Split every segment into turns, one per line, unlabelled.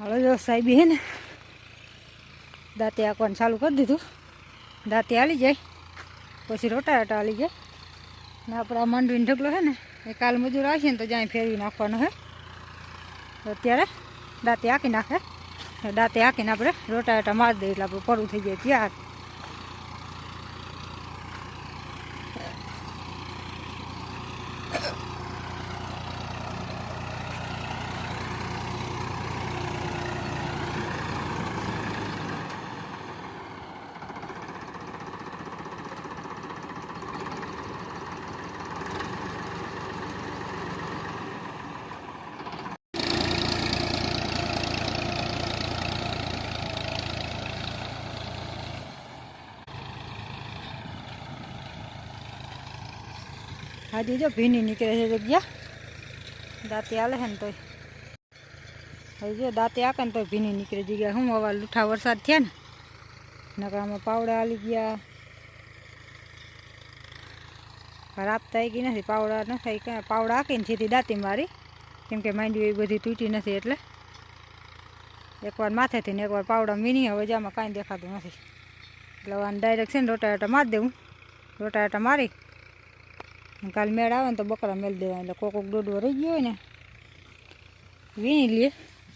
હવે જો સાહેબી હે ને. દાંતે આંકવાનું ચાલુ કરી દીધું. દાંતે હાલી જાય. પછી રોટા રોટા હાલી જાય. ને આપણે આ માંડવીનો ઢગલો છે ને, એ કાલ મજૂર આવશે ને તો જ્યાં ફેરવી નાખવાનો છે અત્યારે દાંતે આંકી નાખે. દાંતે આંકીને આપણે રોટા રોટા મારી દઈએ એટલે આપણું પડું થઈ જાય ત્યાર. આજે જો ભીની નીકળે છે જગ્યા. દાંતે હાલે છે ને તોય. હવે જો દાંતે આકે ને તોય ભીની નીકળે જગ્યા. શું હવા લૂઠા વરસાદ થયા ને, નકર આમાં પાવડા હાલી ગયા. રાત થઈ ગઈ નથી, પાવડા નથી પાવડા આકીને સીધી દાંતી મારી. કેમ કે માંડવી એ બધી તૂટી નથી એટલે. એકવાર માથેથી ને એકવાર પાવડા મીની, હવે જામાં કાંઈ દેખાતું નથી. એટલે આને ડાયરેક્ટ છે ને રોટાટા મારી દેવું. રોટાટા મારી. કાલ મેળ આવે ને તો બકરા મેળ દેવા એટલે કોક દોડવો રહી ગયો હોય ને, વીણી લે.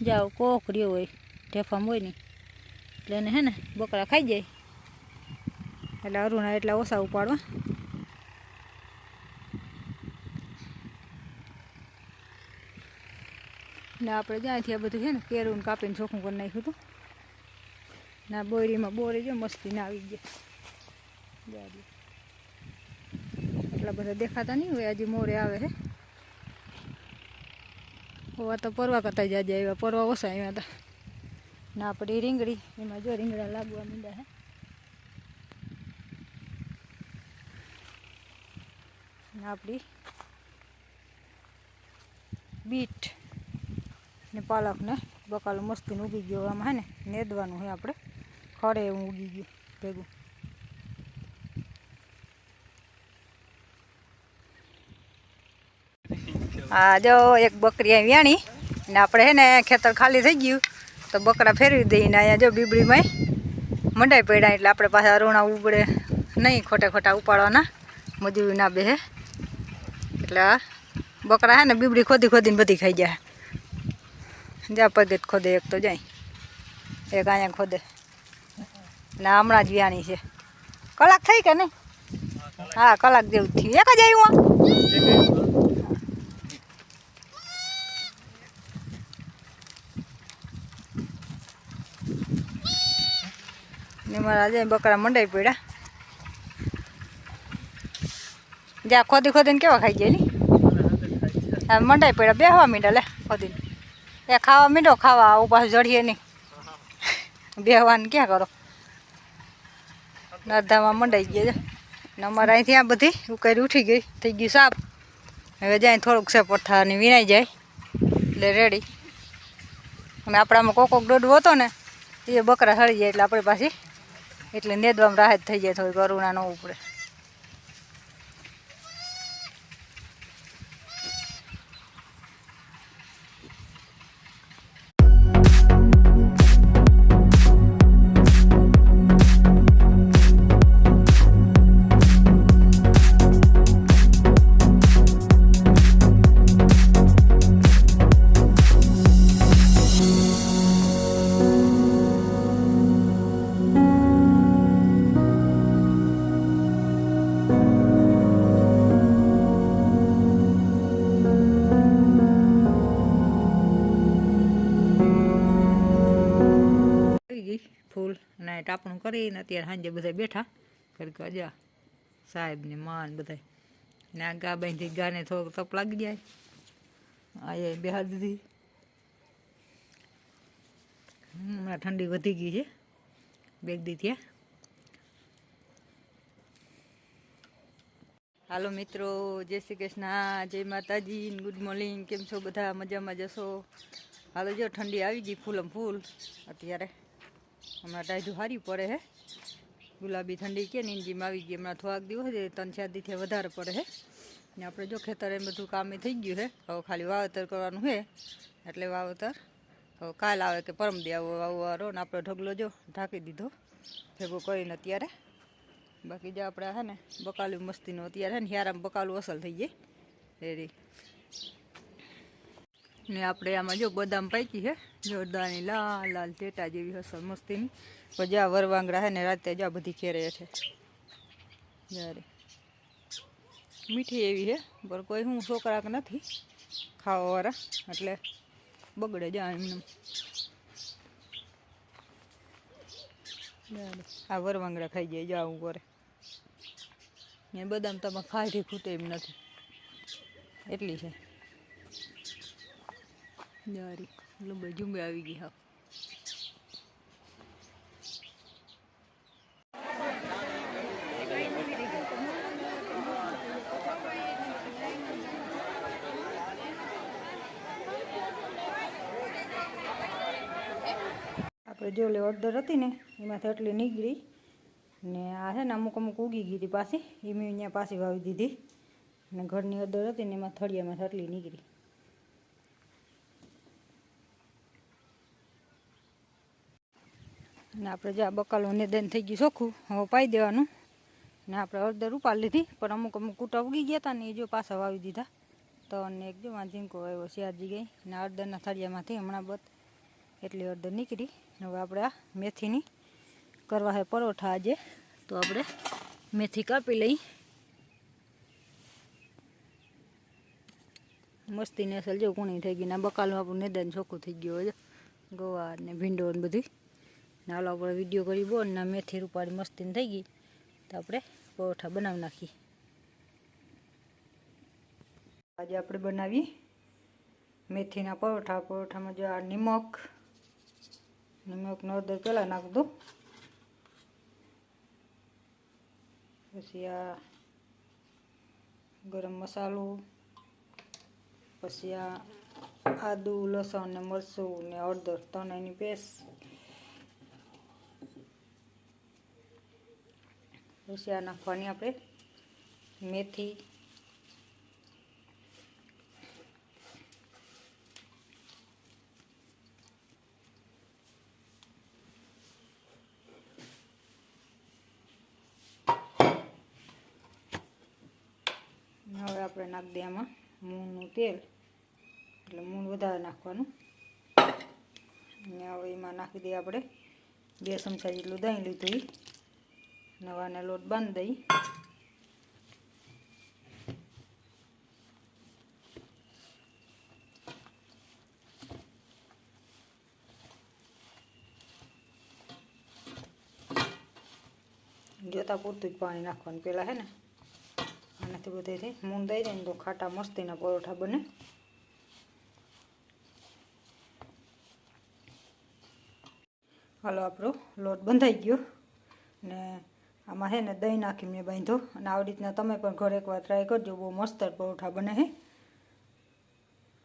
જાઓ કોક રહ્યો હોય, ઢેફામ હોય ને, એટલે એને હે ને બકરા ખાઈ જાય. એટલે અરુણા એટલા ઓછા ઉપાડવા. ને આપણે જ્યાંથી આ બધું છે ને કેરું કાપીને ચોખ્ખું કરી નાખ્યું હતું. ના બોરીમાં બોરી જો મસ્તી ના આવી ગયા. એટલા બધા દેખાતા નહીં હોય આજે મોરે આવે છે હોવા તો પરવા કરતા જ આવ્યા, પરવા ઓછા આવ્યા હતા. ના આપણી રીંગડી એમાં જો રીંગણા લાગવા મીંડા છે ને આપણી બીટ ને પાલક ને બકાલું મસ્તીનું ઉગી ગયો, આમાં હે ને, નેદવાનું છે આપણે. ખડે એવું ઉગી ગયું ભેગું. આ જો એક બકરી અહીં વ્યાણી ને આપણે હે ને ખેતર ખાલી થઈ ગયું તો બકરા ફેરવી દઈને અહીંયા જો બીબડીમાં મંડાઈ પડ્યા એટલે આપણે પાછા અરુણા ઉબડે નહીં ખોટે ખોટા ઉપાડવાના, મજૂરી ના બે એટલે બકરા હે ને બીબડી ખોદી ખોદીને બધી ખાઈ જાય જા પગે ખોદે, એક તો જાય. એક અહીંયા ખોદે. ને હમણાં જ વ્યાણી છે. કલાક થઈ કે નહીં? હા, કલાક જેવું થયું. એક જ આવ્યું આજે બકરા મંડાઈ પડ્યા. જ્યાં ખોદી ખોદીને કેવા ખાઈ જાય ની હા મંડાઈ પડ્યા, બેહવા મીંડા, લે, ખોદીને. એ ખાવા મીંડો, ખાવા આવું પાછું જડીએ નહીં. બેહવાનું ક્યાં કરો? નર્ધામાં મંડાઈ ગયા છે. અમારે અહીંથી આ બધી ઉકારી ઉઠી ગઈ, થઈ ગયું સાપ હવે જાય થોડુંક છે થવાની વિનાઈ જાય, એટલે રેડી અને આપણામાં કોક કોક દોડવો હતો ને એ બકરા સળી જાય એટલે આપણી પાછી એટલે નેદવામાં રાહત થઈ જાય થોડી કરુણા ન ઉપડે. અને ટાપણું કરીને અત્યારે સાંજે બધા બેઠા. કરી અજા સાહેબ ને માન બધા ને આ ગા બાંધી, ગાને થોડોક તપ લાગી જાય. આ બિહાર દીધી. હમણાં ઠંડી વધી ગઈ છે. બેગદી થયા. હાલો મિત્રો, જય શ્રી કૃષ્ણ. જય માતાજી ગુડ મોર્નિંગ કેમ છો બધા? મજામાં જશો હાલો જો ઠંડી આવી ગઈ ફૂલમ ફૂલ અત્યારે. હમણાં ટાઈજું સારી પડે હે. ગુલાબી ઠંડી કે નીંજીમાં આવી ગઈ, હમણાં થોડાક દિવસ ત્રણ ચાર દીથી વધારે પડે હે. ને આપણે જો ખેતર એમ બધું કામે થઈ ગયું છે હવે ખાલી વાવેતર કરવાનું છે એટલે વાવેતર હવે કાલ આવે કે પરમ દે આવો આવો ને આપણો ઢગલો જો ઢાંકી દીધો. ભેગો કરીને અત્યારે. બાકી જો આપણે હે ને, બકાલું મસ્તીનું અત્યારે હે ને, હિયારામાં બકાલું અસલ થઈ જાય રેડી ને આપણે આમાં જો બદામ પાકી છે, જોરદારની લાલ લાલ ટેટા જેવી હસલ મસ્તીની. પછી આ વરવાંગરા હે ને રાતે આ બધી ખેરે છે. જ્યારે મીઠી એવી છે, પણ કોઈ હું છોકરાક નથી ખાવાવાળા, એટલે બગડે જાય એમને. આ વરવાંગડા ખાઈ જાય જાવું કરે ને બદામ તમે ખાધી ખૂટે એમ નથી. એટલી છે. લંબે ઝુંબે આવી ગઈ હા આપણે જો લે ઓર્ડર હતી ને, એમાંથી એટલી નીકળી ને આ છે ને અમુક અમુક ઉગી ગઈ હતી પાછી. એ મેં અહીંયા પાછી વાવી દીધી. ને ઘરની ઓર્ડર હતી ને એમાં થળિયામાં થટલી નીકળી. ને આપણે જે આ બકાલું નિદાન થઈ ગયું ચોખ્ખું, હવે પાઈ દેવાનું. ને આપણે હળદર ઉપાડી લીધી, પણ અમુક અમુક કૂટા ઉગી ગયા હતા ને એ જો પાછા વાવી દીધા. તો અને એક જો ઝીંકો આવ્યો, શિયાળજી ગઈ, ને હળદરના થળિયામાંથી હમણાં બત એટલી હળદર નીકળી. હવે આપણે આ મેથીની કરવા છે પરોઠા આજે. તો આપણે મેથી કાપી લઈ. મસ્તીને અસલ જો કુણી થઈ ગઈ ને બકાલું આપણું નિદાન ચોખ્ખું થઈ ગયું હોય ગવાર ને ભીંડો ને બધું હાલો, આપણે વીડિયો કરી બો ને મેથી રૂપાળી મસ્તીને થઈ ગઈ. તો આપણે પરોઠા બનાવી નાખીએ. આજે આપણે બનાવીએ મેથીના પરોઠા. પરોઠામાં જો આ નિમક, નિમકનો હળદર પહેલાં નાખ દો પછી આ ગરમ મસાલો, પછી આ આદુ, લસણ ને મરચું ને હળદર ત્રણ એની પેસ્ટ. પછી નાખવાની આપણે મેથી હવે આપણે નાખી દઈએ આમાં મૂળનું તેલ. એટલે મૂળ વધારે નાખવાનું. અને હવે એમાં નાખી દઈએ આપણે બે ચમચા જેટલું, દહીં લીધું નવાને લોટ બાંધી દઈ. જોતા પૂરતું જ પાણી નાખવાનું પહેલાં હે ને. આનાથી બધેથી મૂંગ દઈ જાય ને તો ખાટા મસ્તીના પરોઠા બને. હાલો આપણો લોટ બંધાઈ ગયો ને આમાં છે ને દહીં નાખી મેં બાંધો અને આવી રીતના તમે પણ ઘરે એકવાર ટ્રાય કરજો. બહુ મસ્ત પરોઠા બને છે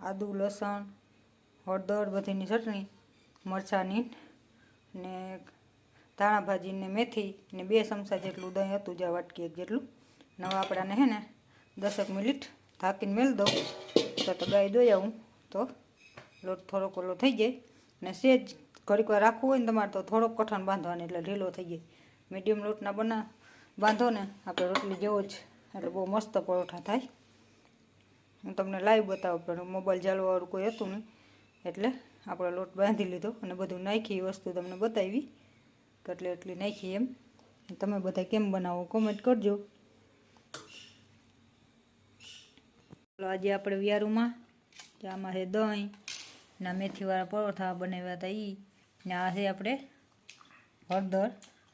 આદુ, લસણ, હળદર બધીની ચટણી મરચાંની ને ધાણા ભાજીને મેથી ને બે ચમચા જેટલું દહીં હતું જે વાટકી એક જેટલું. નવા આપણાને હે ને દસેક મિનિટ ઢાંકીને મેળ દઉં. તો તો ગાય દોઈ આવું. તો લોટ થોડોક ઓલો થઈ જાય. ને સેજ ઘડીક વાર રાખવું હોય ને તમારે તો થોડોક કઠણ બાંધવાનો એટલે ઢીલો થઈ જાય. મીડિયમ લોટના બના બાંધો ને, આપણે રોટલી જેવો જ, એટલે બહુ મસ્ત પરોઠા થાય. હું તમને લાઈવ બતાવું, પણ મોબાઈલ ચાલવાવાળું કોઈ હતું નહીં, એટલે આપણે લોટ બાંધી લીધો અને બધું નાખી વસ્તુ તમને બતાવી, કેટલી એટલી નાખી એમ. તમે બધા કેમ બનાવો કોમેન્ટ કરજો. ચાલો, આજે આપણે વ્યારુમાં આમાં છે દહીં, ના મેથીવાળા પરોઠા બનાવ્યા હતા એ ને આ છે આપણે હળદર.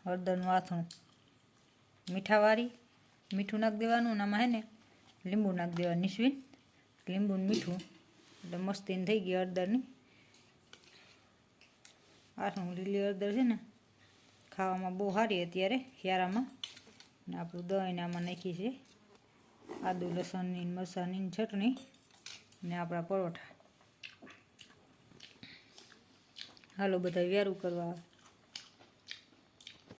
હળદરનું આથણું. મીઠાવાળી, મીઠું નાખી દેવાનું ને આમાં છે ને લીંબુ નાખી દેવાનું, નિસવીન. લીંબુ મીઠું. એટલે મસ્તીને થઈ ગઈ હળદરની. આથણું લીલી હળદર છે ને, ખાવામાં બહુ સારી અત્યારે, શિયાળામાં. ને આપણું દહીં આમાં નાખી છે. આદુ, લસણની મરસાની ચટણી ને આપણા પરોઠા. હાલો બધા વ્યારું કરવા.